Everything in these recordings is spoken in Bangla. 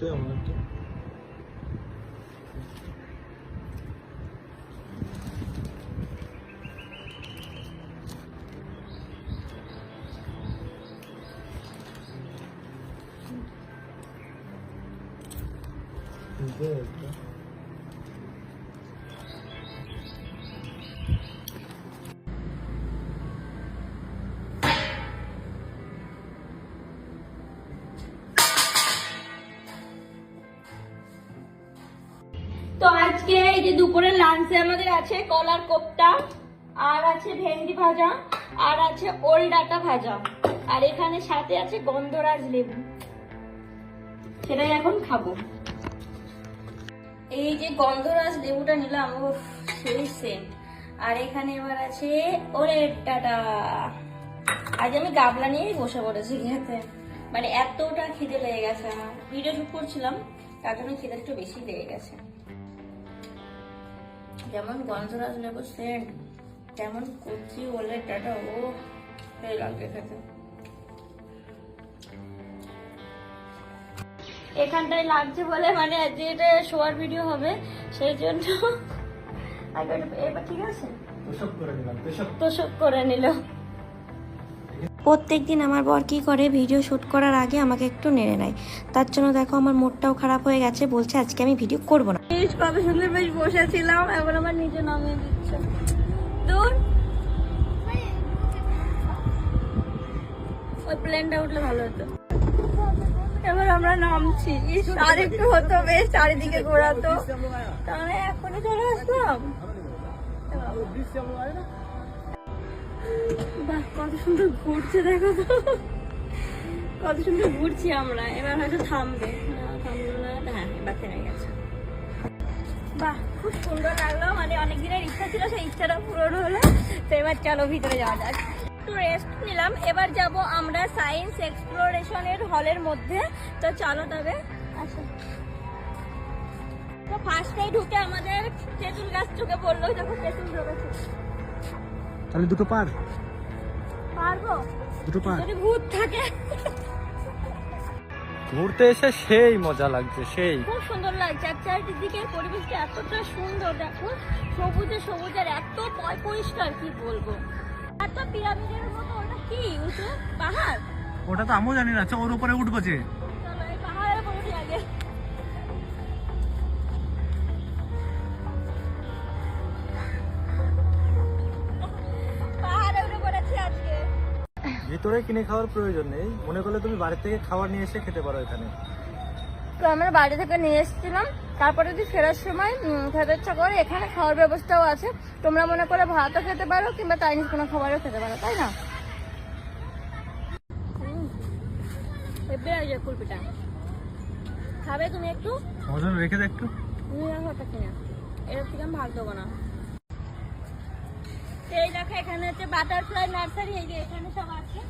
তো আমার তো দে একটা। তো আজকে এই যে দুপুরের লাঞ্চে আমাদের আছে কলার কোপ্তা, আর আছে ভেন্ডি ভাজা, আর আছে ওল ডাটা ভাজা। আর এখানে সাথে আছে গন্ধরাজ লেবু। সেটাই এখন খাব। এই যে গন্ধরাজ লেবুটা নিলাম ও সেই আর এখানে এবার আছে ওলের ডাটা। আজ আমি গাবলা নিয়েই বসে পড়েছি খেতে। মানে এতটা খিদে লেগে গেছে আমার। ভিডিও শুট করছিলাম, তার জন্য খিদে একটু বেশি লেগে গেছে। যেমন গন্ধরাজ লেবু সেন্ট তেমন কচি ওলে ডাটা ও লাগে খেতে এখানটায় লাগছে বলে মানে আজকে এটা শোয়ার ভিডিও হবে সেই জন্য আগে এবার ঠিক আছে? তোষক করে নিলাম তোষক। তোষক করে নিল। প্রত্যেক দিন আমার বর কী করে ভিডিও শ্যুট করার আগে আমাকে একটু নেড়ে নেয়। তার জন্য দেখো আমার মুডটাও খারাপ হয়ে গেছে বলছে আজকে আমি ভিডিও করব না। বেশ কত সুন্দর বেশ বসেছিলাম এখন আমার নিজে নামিয়ে দিচ্ছে। দূর ওই প্লেনটা উঠলে ভালো হতো। এবার আমরা নামছি। আর একটু হতো বেশ চারিদিকে ঘোরাতো। তাহলে এখনই চলে আসলাম। কত সুন্দর ঘুরছে, দেখো তো। কত সুন্দর ঘুরছি আমরা। এবার হয়তো থামবে। না হ্যাঁ এবার খুব সুন্দর লাগল। মানে ইচ্ছা ছিল, সেই ইচ্ছাটা হলো। তো এবার চলো ভিতরে যাওয়া একটু রেস্ট নিলাম। এবার যাব আমরা সায়েন্স এক্সপ্লোরেশনের হলের মধ্যে। তো চলো তবে, আসো। তো ঢুকে আমাদের তেঁতুল গাছ চোখে পড়ল। যখন তেঁতুল তাহলে দুটো পার। পারব? দুটো পার। যদি ভূত থাকে। ঘুরতে এসে সেই মজা লাগছে সেই। খুব সুন্দর লাগছে আর চারিদিকের পরিবেশটা এতটা সুন্দর দেখো। সবুজে সবুজের এত পয় পরিষ্কার কি বলব? এত পিরামিডের মতো ওটা কি উঁচু? পাহাড়? ওটা তো আমিও জানি না আচ্ছা ওর উপরে উঠবো যে। চলো এই পাহাড়ের উপর উঠি আগে। ভিতরে কিনে খাওয়ার প্রয়োজন নেই। মনে করলে তুমি বাড়ি থেকে খাবার নিয়ে এসে খেতে পারো এখানে। তো আমরা বাড়ি থেকে নিয়ে এসেছিলাম। তারপরে যদি ফেরার সময় খেতে ইচ্ছা করে এখানে খাওয়ার ব্যবস্থাও আছে। তোমরা মনে করে ভাতও খেতে পারো কিংবা চাইনিজ কোনো খাবারও খেতে পারো তাই না? কুলপিটা। খাবে তুমি একটু? রেখে দে একটু। এর থেকে আমি ভাগ দেবো না। এই দেখো, এখানে হচ্ছে বাটারফ্লাই নার্সারি এই যে এখানে সব আছে।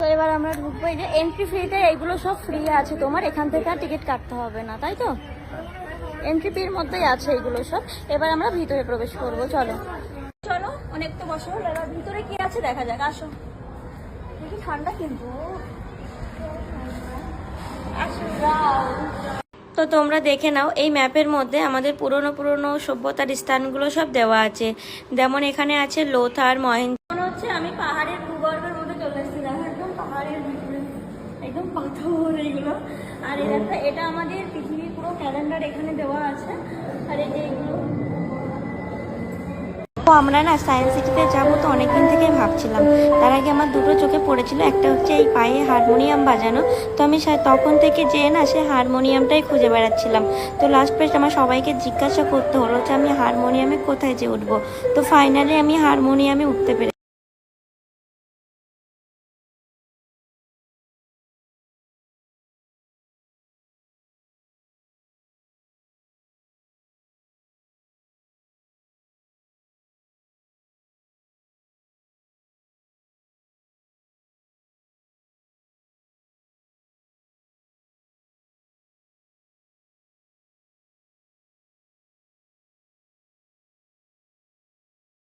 তো এবার আমরা ঢুকবো, এই যে এন্ট্রি ফ্রিতে এইগুলো সব ফ্রি আছে তোমার, এখান থেকে আর টিকিট কাটতে হবে না, তাই তো? এন্ট্রি ফির মধ্যেই আছে এগুলো সব। এবার আমরা ভিতরে প্রবেশ করব, চলো। চলো অনেক তো বসো ভিতরে কি আছে দেখা যাক, আসো। ঠান্ডা কিন্তু। আসো তো তোমরা দেখে নাও, এই ম্যাপের মধ্যে আমাদের পুরনো পুরনো সভ্যতার স্থানগুলো সব দেওয়া আছে। যেমন এখানে আছে লোথার মনে হচ্ছে আমি পাহাড়ের ভূগর্ভের মধ্যে চলে এসেছিলাম, একদম পাহাড়ের একদম পাথর এগুলো। আর এটা এটা আমাদের পৃথিবীর পুরো ক্যালেন্ডার এখানে দেওয়া আছে। আর এই যে তো আমরা না সায়েন্স সিটিতে যাব তো অনেকদিন থেকেই ভাবছিলাম। তার আগে আমার দুটো চোখে পড়েছিল, একটা হচ্ছে এই পায়ে হারমোনিয়াম বাজানো। তো আমি তখন থেকে যেয়ে না সে হারমোনিয়ামটাই খুঁজে বেড়াচ্ছিলাম। তো লাস্ট পেস্ট আমার সবাইকে জিজ্ঞাসা করতে হলো যে আমি হারমোনিয়ামে কোথায় যে উঠবো। তো ফাইনালি আমি হারমোনিয়ামে উঠতে পেরেছি।